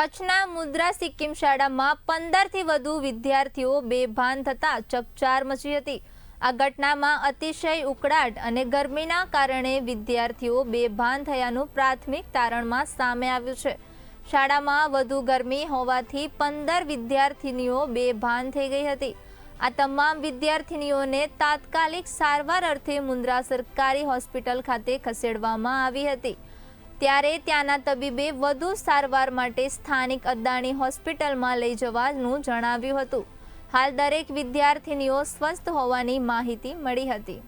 કચ્છના મુદ્રા સિક્કિમ શાળામાં પંદરથી વધુ વિદ્યાર્થીઓ બેભાન થતા ચકચાર મચી હતી. આ ઘટનામાં અતિશય ઉકળાટ અને ગરમીના કારણે વિદ્યાર્થીઓ બેભાન થયાનું પ્રાથમિક તારણમાં સામે આવ્યું છે. શાળામાં વધુ ગરમી હોવાથી પંદર વિદ્યાર્થીનીઓ બેભાન થઈ ગઈ હતી. આ તમામ વિદ્યાર્થીનીઓને તાત્કાલિક સારવાર અર્થે મુન્દ્રા સરકારી હોસ્પિટલ ખાતે ખસેડવામાં આવી હતી. ત્યારે ત્યાંના તબીબે વધુ સારવાર માટે સ્થાનિક અદાણી હોસ્પિટલમાં લઈ જવાનું જણાવ્યું હતું. હાલ દરેક વિદ્યાર્થીનીઓ સ્વસ્થ હોવાની માહિતી મળી હતી.